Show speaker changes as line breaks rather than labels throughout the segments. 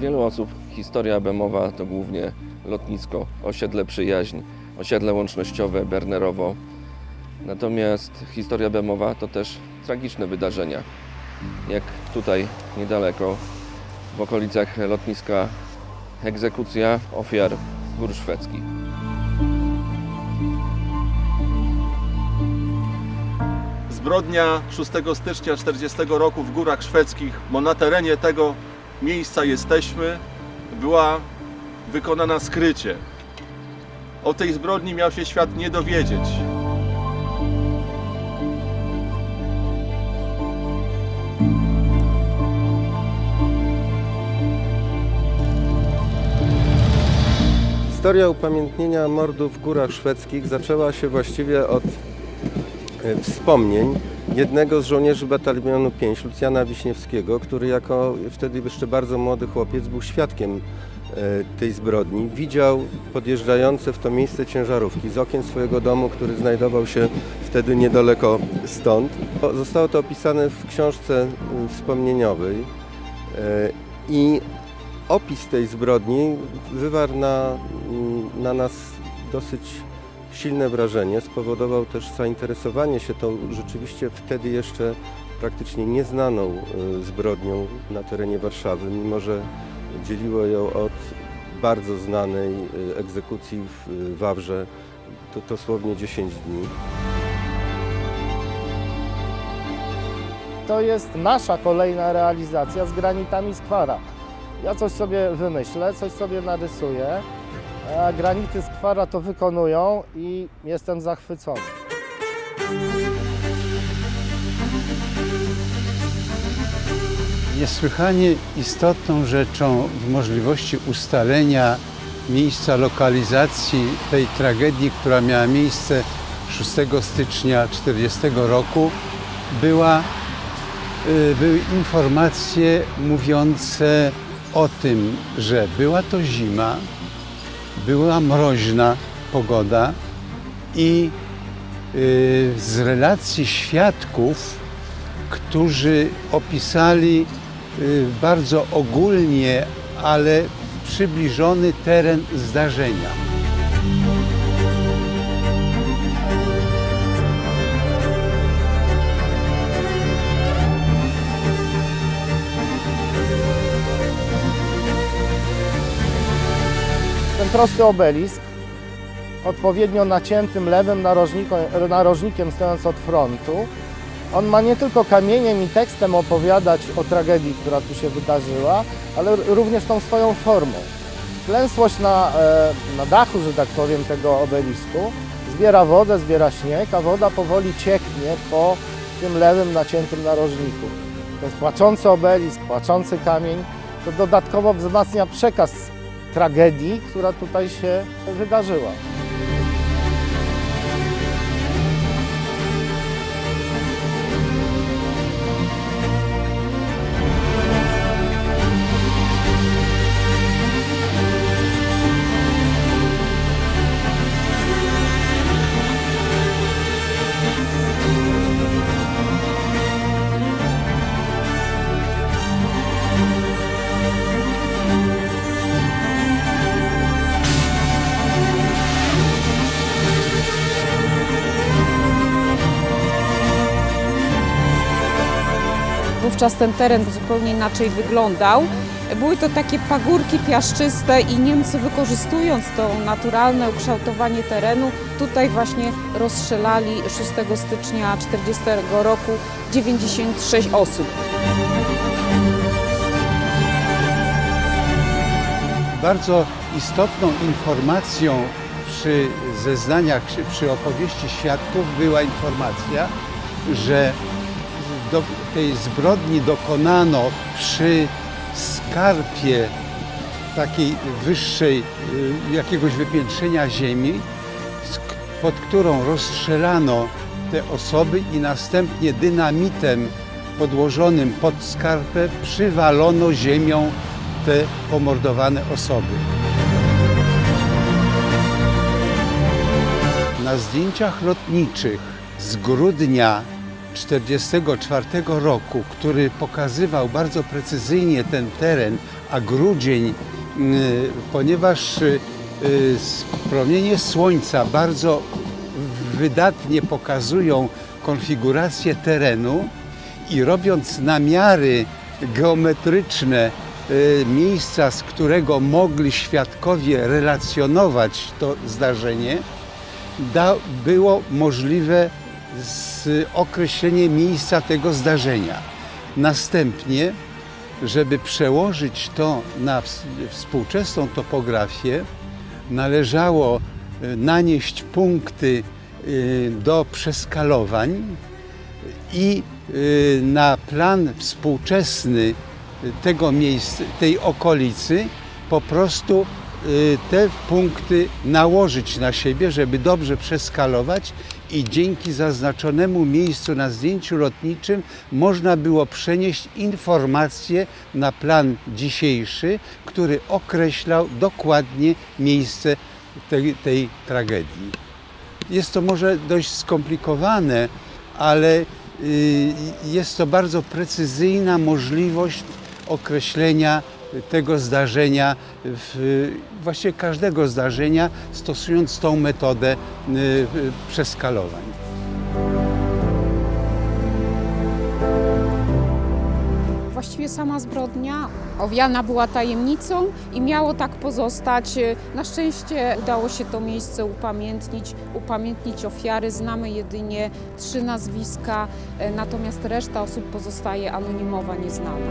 wielu osób historia Bemowa to głównie lotnisko, osiedle Przyjaźń, osiedle łącznościowe Bernerowo. Natomiast historia Bemowa to też tragiczne wydarzenia. Jak tutaj niedaleko, w okolicach lotniska egzekucja ofiar gór szwedzkich.
Zbrodnia 6 stycznia 40 roku w Górach Szwedzkich, bo na terenie tego miejsca jesteśmy, była wykonana skrycie. O tej zbrodni miał się świat nie dowiedzieć.
Historia upamiętnienia mordu w Górach Szwedzkich zaczęła się właściwie od e, wspomnień jednego z żołnierzy batalionu 5, Lucjana Wiśniewskiego, który jako wtedy jeszcze bardzo młody chłopiec był świadkiem e, tej zbrodni. Widział podjeżdżające w to miejsce ciężarówki z okien swojego domu, który znajdował się wtedy niedaleko stąd. Zostało to opisane w książce wspomnieniowej e, i opis tej zbrodni wywarł na, na nas dosyć silne wrażenie. Spowodował też zainteresowanie się tą rzeczywiście wtedy jeszcze praktycznie nieznaną y, zbrodnią na terenie Warszawy, mimo że dzieliło ją od bardzo znanej y, egzekucji w y, Wawrze to dosłownie 10 dni.
To jest nasza kolejna realizacja z granitami skwara. Ja coś sobie wymyślę, coś sobie narysuję, a granity skwara to wykonują i jestem zachwycony.
Niesłychanie istotną rzeczą w możliwości ustalenia miejsca lokalizacji tej tragedii, która miała miejsce 6 stycznia 1940 roku, była, y, były informacje mówiące o tym, że była to zima, była mroźna pogoda i y, z relacji świadków, którzy opisali y, bardzo ogólnie, ale przybliżony teren zdarzenia.
Ten prosty obelisk, odpowiednio naciętym lewym narożnikiem, stojąc od frontu, on ma nie tylko kamieniem i tekstem opowiadać o tragedii, która tu się wydarzyła, ale również tą swoją formą. Klęsłość na, e, na dachu, że tak powiem, tego obelisku zbiera wodę, zbiera śnieg, a woda powoli cieknie po tym lewym naciętym narożniku. To jest płaczący obelisk, płaczący kamień. To dodatkowo wzmacnia przekaz tragedii, która tutaj się wydarzyła.
Wówczas ten teren zupełnie inaczej wyglądał. Były to takie pagórki piaszczyste i Niemcy wykorzystując to naturalne ukształtowanie terenu, tutaj właśnie rozstrzelali 6 stycznia 1940 roku 96 osób.
Bardzo istotną informacją przy zeznaniach, przy opowieści świadków była informacja, że do tej zbrodni dokonano przy skarpie takiej wyższej, y, jakiegoś wypiętrzenia ziemi, pod którą rozstrzelano te osoby i następnie dynamitem podłożonym pod skarpę przywalono ziemią te pomordowane osoby. Na zdjęciach lotniczych z grudnia 1944 roku, który pokazywał bardzo precyzyjnie ten teren, a grudzień, y, ponieważ y, y, promienie słońca bardzo wydatnie pokazują konfigurację terenu i robiąc namiary geometryczne y, miejsca, z którego mogli świadkowie relacjonować to zdarzenie, da, było możliwe z określenie miejsca tego zdarzenia. Następnie, żeby przełożyć to na ws- współczesną topografię, należało y, nanieść punkty y, do przeskalowań i y, na plan współczesny tego miejsca, tej okolicy po prostu te punkty nałożyć na siebie, żeby dobrze przeskalować i dzięki zaznaczonemu miejscu na zdjęciu lotniczym można było przenieść informacje na plan dzisiejszy, który określał dokładnie miejsce tej, tej tragedii. Jest to może dość skomplikowane, ale y, jest to bardzo precyzyjna możliwość określenia tego zdarzenia, właściwie każdego zdarzenia, stosując tą metodę y, przeskalowań.
Właściwie sama zbrodnia owiana była tajemnicą i miało tak pozostać. Na szczęście udało się to miejsce upamiętnić, upamiętnić ofiary. Znamy jedynie trzy nazwiska, e, natomiast reszta osób pozostaje anonimowa, nieznana.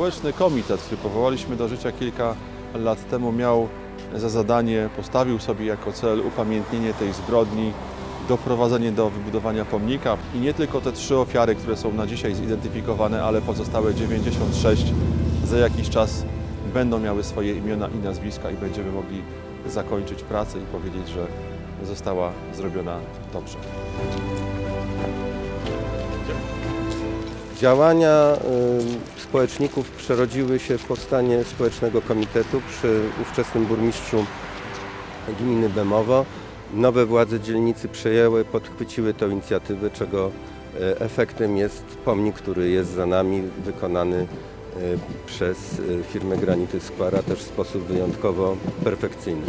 Społeczny komitet, który powołaliśmy do życia kilka lat temu, miał za zadanie, postawił sobie jako cel upamiętnienie tej zbrodni, doprowadzenie do wybudowania pomnika i nie tylko te trzy ofiary, które są na dzisiaj zidentyfikowane, ale pozostałe 96 za jakiś czas będą miały swoje imiona i nazwiska i będziemy mogli zakończyć pracę i powiedzieć, że została zrobiona dobrze.
Działania y, społeczników przerodziły się w powstanie Społecznego Komitetu przy ówczesnym burmistrzu gminy Bemowo. Nowe władze dzielnicy przejęły, podchwyciły tę inicjatywę, czego y, efektem jest pomnik, który jest za nami, wykonany y, przez firmę Granity Squara też w sposób wyjątkowo perfekcyjny.